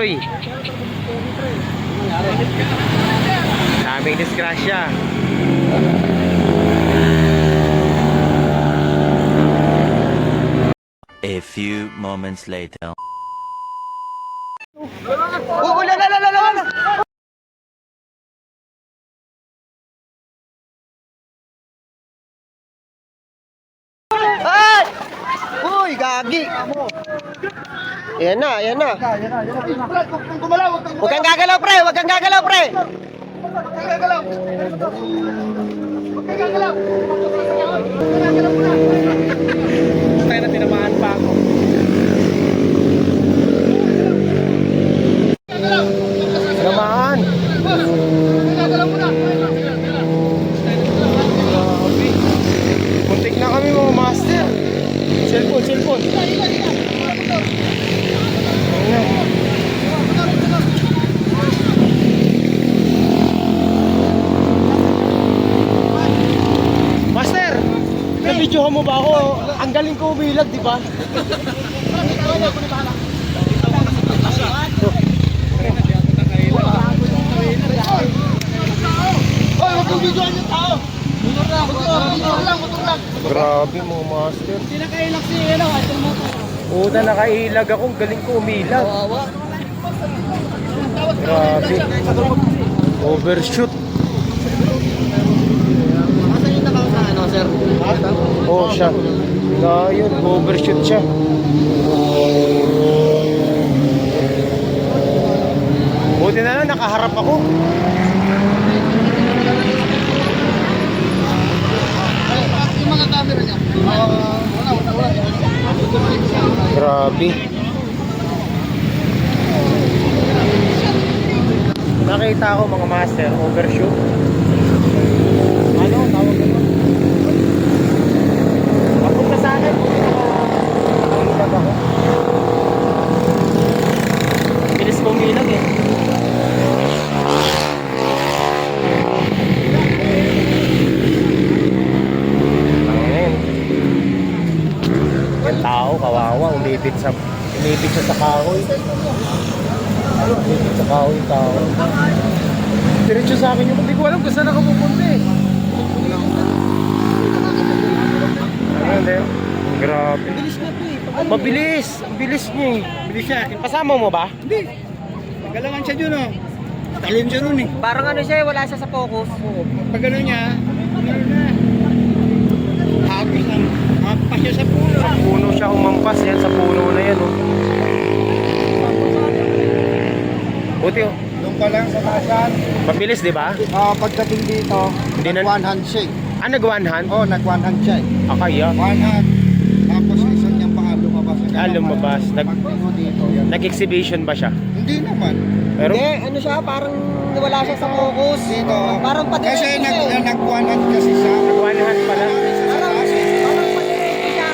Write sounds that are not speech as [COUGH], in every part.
Aroy. Daming disgrasya. A few moments later. Oh, la la la la la la. Gagi. Ayan na, ayan na. Huwag kang gagalaw, pre. Huwag kang gagalaw, pre. Tayo na tinamaan pa ako. Namaan. Muntik na kami mga master. Cellphone, cellphone. Ayan na. Master, nabidyohan mo ba ako? Ang galing ko umilag, di ba? Grabe mga master. Pinakailag si ano, ito mo to. Una nakailag ako, ang galing ko umilag. Grabe. Overshoot. Asan yung takaw sa ano, sir? Oh, siya. Na yun, overshoot siya. Buti na lang, nakaharap ako. Yung mga camera niya. wala, wala, wala. Grabe. Nakita ko mga master, overshoot. Ano, tawag ko? Papunta sa akin. Nangilag ako. Bilis ko umilag eh. Ayun. Yung tao, kawawa, umipit sa umipit siya sa kahoy. Umipit sa kahoy yung tao. Diretso sa akin yung hindi ko alam kung saan ako pupunta eh. Ano hindi? Grabe. Bilis na po eh. Mabilis! Ang bilis niya eh. Bilis siya. Kasama mo ba? Hindi. Galangan siya dun oh. Talim siya nun eh. Parang ano siya, wala siya sa focus. Pag ano niya, ano na. Hagis na. Hampas siya sa puno. Sa puno siya umampas yan. Sa puno na yan oh. Buti oh. Doon pa lang sa taasan. Mabilis di ba? Ah, pagdating dito, Hindi na- nag one hand shake. Ah, nag one hand? Oh, nag one hand shake. Akaya. One hand. Tapos isa niyang paa lumabas. Ah, lumabas. Nag- dito. Yan. Nag-exhibition ba siya? Hindi naman. Pero Hindi, ano siya, parang wala siya sa focus. Dito. Parang padiretso Kasi nag, eh. nag one hand kasi siya. nag one hand pala. Parang, parang padiretso siya.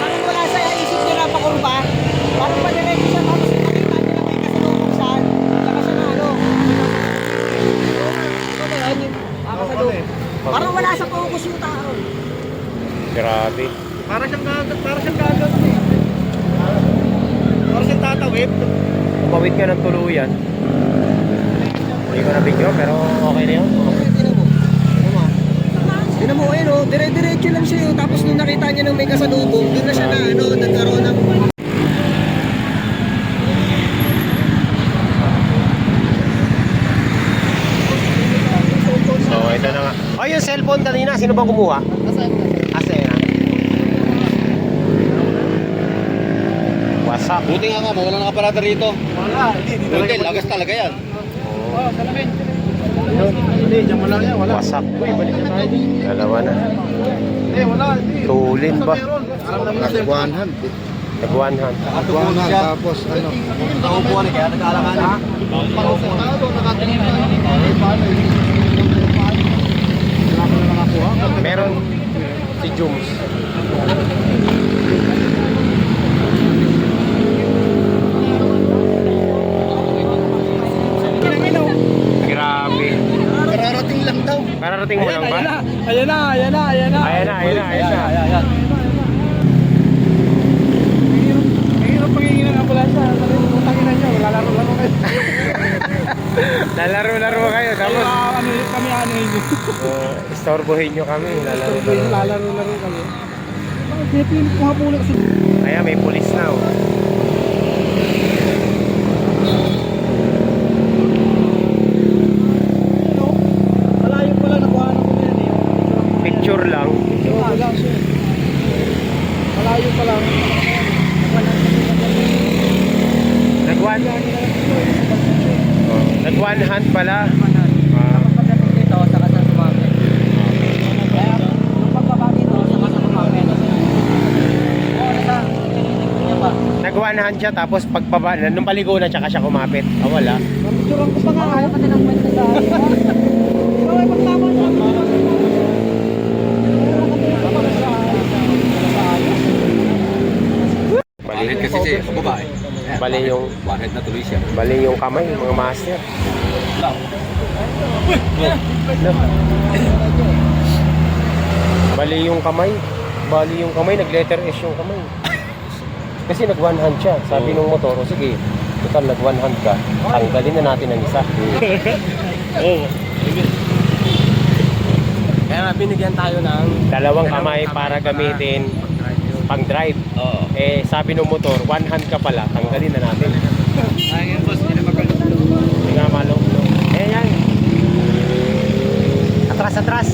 Parang wala sa isip niya na pakurba. Parang padiretso siya, tapos nakita niya na may kasalubong siya. Saka siya na ano. Ano ba yan? Yung kakasalubong. Parang wala sa focus yung tao. Grabe. Para siyang gagat, para siyang gagat eh. Para siyang tatawid. Umawit ka ng tuluyan. Hindi ko na video pero okay na yun. Tinan mo. Tinan mo. Ayun oh, dire-diretso lang siya yun. Tapos nung nakita niya nung may kasalubong, doon na siya na, ano, nagkaroon ng... So ito na nga. Oh, yung cellphone kanina, sino ba kumuha? Asa yun ah? What's up? Buti nga nga, wala nakaparada rito. Wala, hindi. Hindi Buti, lagas talaga yan. Oh, salamin. Hindi, dyan mo lang yan. Wala. Tayo. Dalawa na. Hindi, wala. Tulin ba? Meron. Alam naman na Nag sir. one hand. Nag one hand. Nag one hand, tapos ano. Nakaupuan eh, kaya nag-aalangan. Ha? Pakaupo na ito, nakatingin na. Eh, paano eh? Wala ko na nakakuha. Meron si Jums. Grabe. Kararating lang daw. Kararating mo lang ba? Ayan na, ayan na, ayan na. Ayan na, ayan na, ayan na. Ayan, ayan. ninyo. Uh, istorbohin nyo kami. Lalaro Ito yung lalaro-laro kami. Bakit pinipilit ko habulin kasi? Kaya may pulis na oh. Na eh. Picture lang. Oo, lang. Malayo pa lang. Nag one oh, Nag one hand pala. Ah, Pagdating dito, saka sa sumami. Kaya, yung pagbaba dito, saka sa sumami. Oo, nasa, tinitig niya pa. nag one hand siya tapos pagbaba nung paligo na tsaka siya kumapit. Ah, wala. Napicturean ko pa nga. Ayaw ka nilang kwento sa akin. Ay magtama sa. Bali, kasi siya, babae. bali yung Bakit na tuloy siya? bali yung kamay, mga master. Bali yung kamay. Bali yung kamay, nag letter S yung kamay. Kasi nag one hand siya. Sabi nung motor, "O, sige, total nag one hand ka. Tanggalin na natin ang isa. [LAUGHS] Oo. Kaya nga binigyan tayo ng dalawang kamay para gamitin pang drive. Oo. Eh sabi nung motor, one hand ka pala, tanggalin na natin. Ay, ngayon boss, hindi na magkalulo. Hindi nga malong Eh yan. Atras, atras.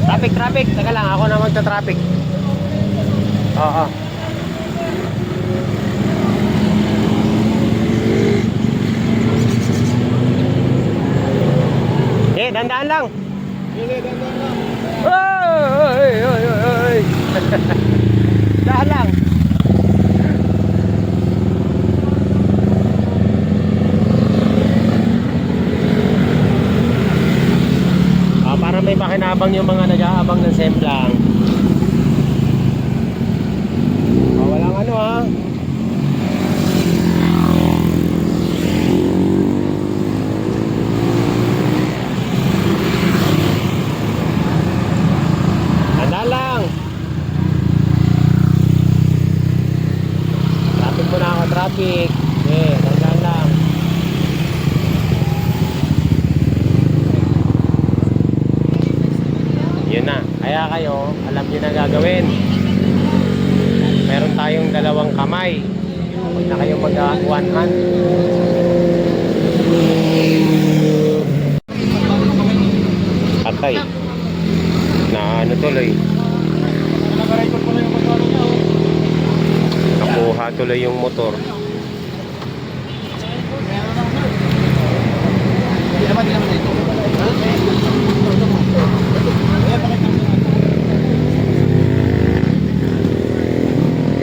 Traffic, traffic. Teka lang, ako na magta-traffic. Oo. Eh, dandaan lang. Oy, oy, oy, oy, oy. Dahan lang. Ah, para may pakinabang yung mga nag-aabang ng semplang. Ah, walang ano ha. Handa lang. Traffic mo na ako, traffic. Eh, handa lang. Yun na. Kaya kayo, alam nyo na gagawin. Meron tayong dalawang kamay. Huwag na kayong mag one hand. Patay. Na ano tuloy. Nakuha tuloy yung motor. Hindi naman, hindi naman dito.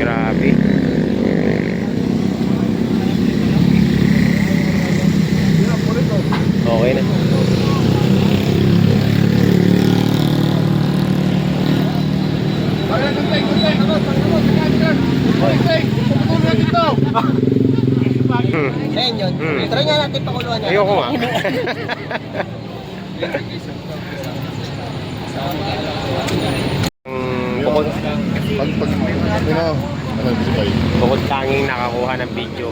Grabe. Okay na. Hmm. Ayan yun. Hmm. Try nga natin pakuluan natin. Ayoko nga. Mm, bukod, Pag, pag, ano, ano, yun? bukod tanging nakakuha ng video.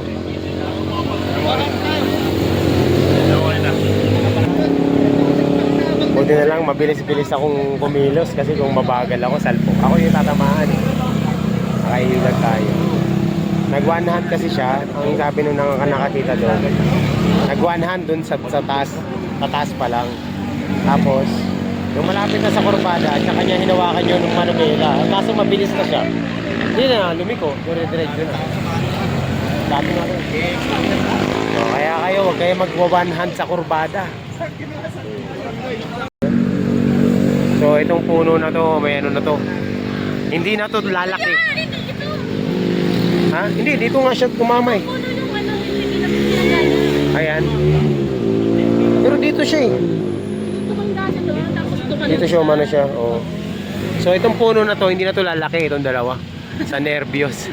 Buti na lang, mabilis-bilis akong kumilos kasi kung mabagal ako, salpok. Ako yung tatamaan. Nakailag tayo. Nag one hand kasi siya, ang sabi nung nang nakakita doon. Nag one hand doon sa, sa taas, sa taas pa lang. Tapos, yung malapit na sa kurbada, at saka niya hinawakan yun ng manubela. Kaso mabilis na siya. Hindi na, lumiko. Dire-diretso na. Dati na rin. So, kaya kayo, huwag kayo mag-one hand sa kurbada. So, itong puno na to, may ano na to. Hindi na to lalaki. Hindi, dito nga siya tumamay. Ayan. Pero dito siya eh. Dito siya umano siya. Oo. So, itong puno na to, hindi na to lalaki, itong dalawa. Sa nervyos.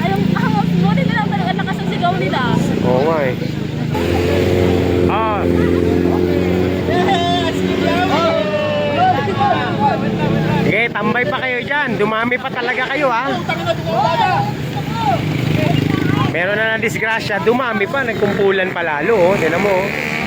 Ayong, ah, buti na lang talaga lakas ang sigaw nila. Oo nga eh. Ah, Sige, tambay pa kayo dyan. Dumami pa talaga kayo ha. Meron na ng disgrasya, dumami pa, nagkumpulan pa lalo, oh. Tinan mo, oh.